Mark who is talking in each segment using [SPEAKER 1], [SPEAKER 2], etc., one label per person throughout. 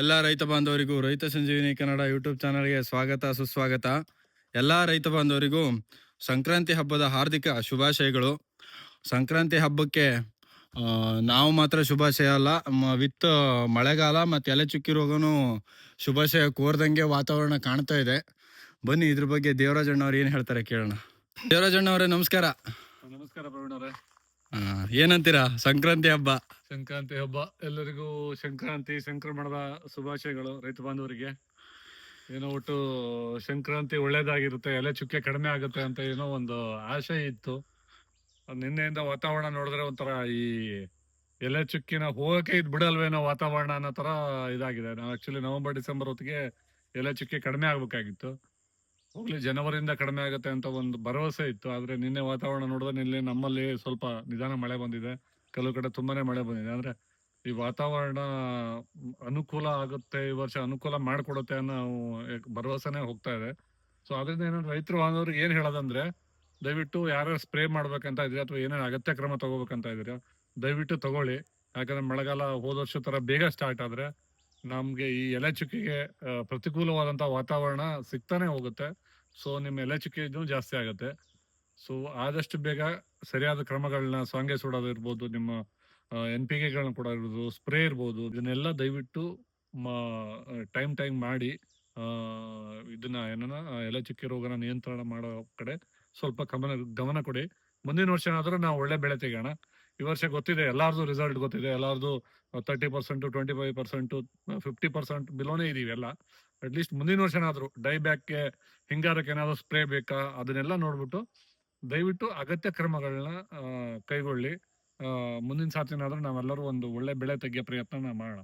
[SPEAKER 1] ಎಲ್ಲ ರೈತ ಬಾಂಧವರಿಗೂ ರೈತ ಸಂಜೀವಿನಿ ಕನ್ನಡ ಯೂಟ್ಯೂಬ್ ಚಾನಲ್ಗೆ ಸ್ವಾಗತ ಸುಸ್ವಾಗತ. ಎಲ್ಲ ರೈತ ಬಾಂಧವರಿಗೂ ಸಂಕ್ರಾಂತಿ ಹಬ್ಬದ ಹಾರ್ದಿಕ ಶುಭಾಶಯಗಳು. ಸಂಕ್ರಾಂತಿ ಹಬ್ಬಕ್ಕೆ ನಾವು ಮಾತ್ರ ಶುಭಾಶಯ ಅಲ್ಲ ವಿತ್ ಮಳೆಗಾಲ ಮತ್ತು ಎಲೆ ಚುಕ್ಕಿ ರೋಗನು ಶುಭಾಶಯ ಕೋರ್ದಂಗೆ ವಾತಾವರಣ ಕಾಣ್ತಾ ಇದೆ. ಬನ್ನಿ ಇದ್ರ ಬಗ್ಗೆ ದೇವರಾಜಣ್ಣವ್ರು ಏನು ಹೇಳ್ತಾರೆ ಕೇಳೋಣ. ದೇವರಾಜಣ್ಣವರೇ ನಮಸ್ಕಾರ.
[SPEAKER 2] ನಮಸ್ಕಾರ ಪ್ರವೀಣ್ ಅವರೇ.
[SPEAKER 1] ಏನಂತೀರಾ ಸಂಕ್ರಾಂತಿ ಹಬ್ಬ?
[SPEAKER 2] ಸಂಕ್ರಾಂತಿ ಹಬ್ಬ. ಎಲ್ಲರಿಗೂ ಸಂಕ್ರಾಂತಿ ಸಂಕ್ರಮಣದ ಶುಭಾಶಯಗಳು ರೈತ ಬಾಂಧವರಿಗೆ. ಏನೋ ಒಟ್ಟು ಸಂಕ್ರಾಂತಿ ಒಳ್ಳೇದಾಗಿರುತ್ತೆ, ಎಲೆ ಚುಕ್ಕೆ ಕಡಿಮೆ ಆಗುತ್ತೆ ಅಂತ ಏನೋ ಒಂದು ಆಶೆ ಇತ್ತು. ನಿನ್ನೆಯಿಂದ ವಾತಾವರಣ ನೋಡಿದ್ರೆ ಒಂಥರ ಈ ಎಲೆ ಚುಕ್ಕಿನ ಹೋಗಕ್ಕೆ ಇದು ಬಿಡಲ್ವೇನೋ ವಾತಾವರಣ ಅನ್ನೋ ಥರ ಇದಾಗಿದೆ. ನಾವು ಆ್ಯಕ್ಚುಲಿ ನವೆಂಬರ್, ಡಿಸೆಂಬರ್ ಹೊತ್ತಿಗೆ ಎಲೆ ಚುಕ್ಕೆ ಕಡಿಮೆ ಆಗ್ಬೇಕಾಗಿತ್ತು. ಹೋಗ್ಲಿ, ಜನವರಿಯಿಂದ ಕಡಿಮೆ ಆಗುತ್ತೆ ಅಂತ ಒಂದು ಭರವಸೆ ಇತ್ತು. ಆದ್ರೆ ನಿನ್ನೆ ವಾತಾವರಣ ನೋಡಿದ್ರೆ ನಿನ್ನೆ ನಮ್ಮಲ್ಲಿ ಸ್ವಲ್ಪ ನಿಧಾನ ಮಳೆ ಬಂದಿದೆ. ಕೆಲವು ಕಡೆ ತುಂಬಾನೇ ಮಳೆ ಬಂದಿದೆ. ಅಂದ್ರೆ ಈ ವಾತಾವರಣ ಅನುಕೂಲ ಆಗುತ್ತೆ ಈ ವರ್ಷ ಅನುಕೂಲ ಮಾಡಿಕೊಡುತ್ತೆ ಅನ್ನೋ ಭರವಸೆನೇ ಹೋಗ್ತಾ ಇದೆ. ಸೊ ಅದರಿಂದ ಏನಾದ್ರು ರೈತರು ಬಾಂಧವ್ರಿಗೆ ಏನು ಹೇಳೋದಂದ್ರೆ ದಯವಿಟ್ಟು ಯಾರು ಸ್ಪ್ರೇ ಮಾಡ್ಬೇಕಂತ ಇದ್ರೆ ಅಥವಾ ಏನೇನು ಅಗತ್ಯ ಕ್ರಮ ತಗೋಬೇಕಂತ ಇದ್ರೆ ದಯವಿಟ್ಟು ತಗೊಳ್ಳಿ. ಯಾಕಂದ್ರೆ ಮಳೆಗಾಲ ಹೋದ ವರ್ಷ ತರ ಬೇಗ ಸ್ಟಾರ್ಟ್ ಆದ್ರೆ ನಮ್ಗೆ ಈ ಎಲೆ ಚುಕ್ಕಿಗೆ ಆ, ಪ್ರತಿಕೂಲವಾದಂತ ವಾತಾವರಣ ಸಿಗ್ತಾನೆ ಹೋಗುತ್ತೆ. ಸೊ ನಿಮ್ಮ ಎಲೆ ಚುಕ್ಕಿ ಜಾಸ್ತಿ ಆಗುತ್ತೆ. ಸೊ ಆದಷ್ಟು ಬೇಗ ಸರಿಯಾದ ಕ್ರಮಗಳನ್ನ ಸಾಂಗೆ ಸುಡೋದಿರ್ಬೋದು ನಿಮ್ಮ ಎನ್ ಪಿ ಕೆಗಳನ್ನ ಕೂಡ ಇರ್ಬೋದು, ಸ್ಪ್ರೇ ಇರ್ಬೋದು, ಇದನ್ನೆಲ್ಲ ದಯವಿಟ್ಟು ಟೈಮ್ ಟೈಮ್ ಮಾಡಿ ಇದನ್ನ ಏನನ್ನ ಎಲೆ ಚುಕ್ಕಿ ರೋಗನ ನಿಯಂತ್ರಣ ಮಾಡೋ ಕಡೆ ಸ್ವಲ್ಪ ಗಮನ ಗಮನ ಕೊಡಿ. ಮುಂದಿನ ವರ್ಷ ಏನಾದ್ರೂ ನಾವು ಒಳ್ಳೆ ಬೆಳೆ ತೆಗೋಣ ಈ ವರ್ಷ ಗೊತ್ತಿದೆ, ಎಲ್ಲಾರ್ದು ರಿಸಲ್ಟ್ ಗೊತ್ತಿದೆ, ಎಲ್ಲಾರ್ದು thirty percent twenty five percent fifty percent ಬಿಲೋನೇ ಇದೀವಿ ಎಲ್ಲ. ಅಟ್ಲೀಸ್ಟ್ ಮುಂದಿನ ವರ್ಷ ಏನಾದ್ರು ಡೈ ಬ್ಯಾಕ್ಗೆ ಹಿಂಗಾರಕ್ಕೆ ಏನಾದ್ರು ಸ್ಪ್ರೇ ಬೇಕಾ, ಅದನ್ನೆಲ್ಲ ನೋಡ್ಬಿಟ್ಟು ದಯವಿಟ್ಟು ಅಗತ್ಯ ಕ್ರಮಗಳನ್ನ ಕೈಗೊಳ್ಳಿ. ಮುಂದಿನ ಸಾತಿನಾದ್ರೂ ನಾವೆಲ್ಲರೂ ಒಂದು ಒಳ್ಳೆ ಬೆಳೆ ತೆಗೆಯೋ ಪ್ರಯತ್ನ ಮಾಡೋಣ.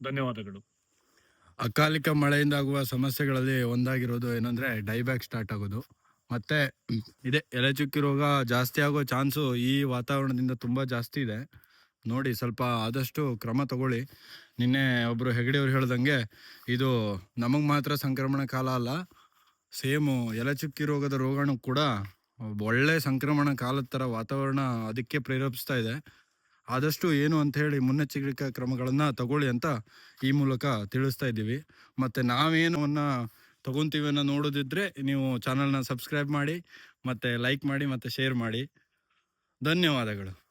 [SPEAKER 2] ಧನ್ಯವಾದಗಳು.
[SPEAKER 1] ಅಕಾಲಿಕ ಮಳೆಯಿಂದ ಆಗುವ ಸಮಸ್ಯೆಗಳಲ್ಲಿ ಒಂದಾಗಿರೋದು ಏನಂದ್ರೆ ಡೈಬ್ಯಾಕ್ ಸ್ಟಾರ್ಟ್ ಆಗೋದು. ಮತ್ತೆ ಇದೆ ಎಲೆ ಚುಕ್ಕಿ ರೋಗ ಜಾಸ್ತಿ ಆಗೋ ಚಾನ್ಸು ಈ ವಾತಾವರಣದಿಂದ ತುಂಬಾ ಜಾಸ್ತಿ ಇದೆ. ನೋಡಿ, ಸ್ವಲ್ಪ ಆದಷ್ಟು ಕ್ರಮ ತಗೊಳ್ಳಿ. ನಿನ್ನೆ ಒಬ್ರು ಹೆಗಡೆಯವ್ರು ಹೇಳ್ದಂಗೆ, ಇದು ನಮಗೆ ಮಾತ್ರ ಸಂಕ್ರಮಣ ಕಾಲ ಅಲ್ಲ, ಸೇಮು ಎಲೆ ಚುಕ್ಕಿ ರೋಗದ ರೋಗಾಣು ಕೂಡ ಒಳ್ಳೆ ಸಂಕ್ರಮಣ ಕಾಲದ ಥರ ವಾತಾವರಣ ಅದಕ್ಕೆ ಪ್ರೇರೇಪಿಸ್ತಾ ಇದೆ. ಆದಷ್ಟು ಏನು ಅಂತ ಹೇಳಿ ಮುನ್ನೆಚ್ಚರಿಕೆ ಕ್ರಮಗಳನ್ನು ತಗೊಳ್ಳಿ ಅಂತ ಈ ಮೂಲಕ ತಿಳಿಸ್ತಾ ಇದ್ದೀವಿ. ಮತ್ತು ನಾವೇನವನ್ನು ತಗೊಂತೀವಿ ಅನ್ನೋ ನೋಡೋದಿದ್ರೆ ನೀವು ಚಾನಲ್ನ ಸಬ್ಸ್ಕ್ರೈಬ್ ಮಾಡಿ, ಮತ್ತು ಲೈಕ್ ಮಾಡಿ, ಮತ್ತು ಶೇರ್ ಮಾಡಿ. ಧನ್ಯವಾದಗಳು.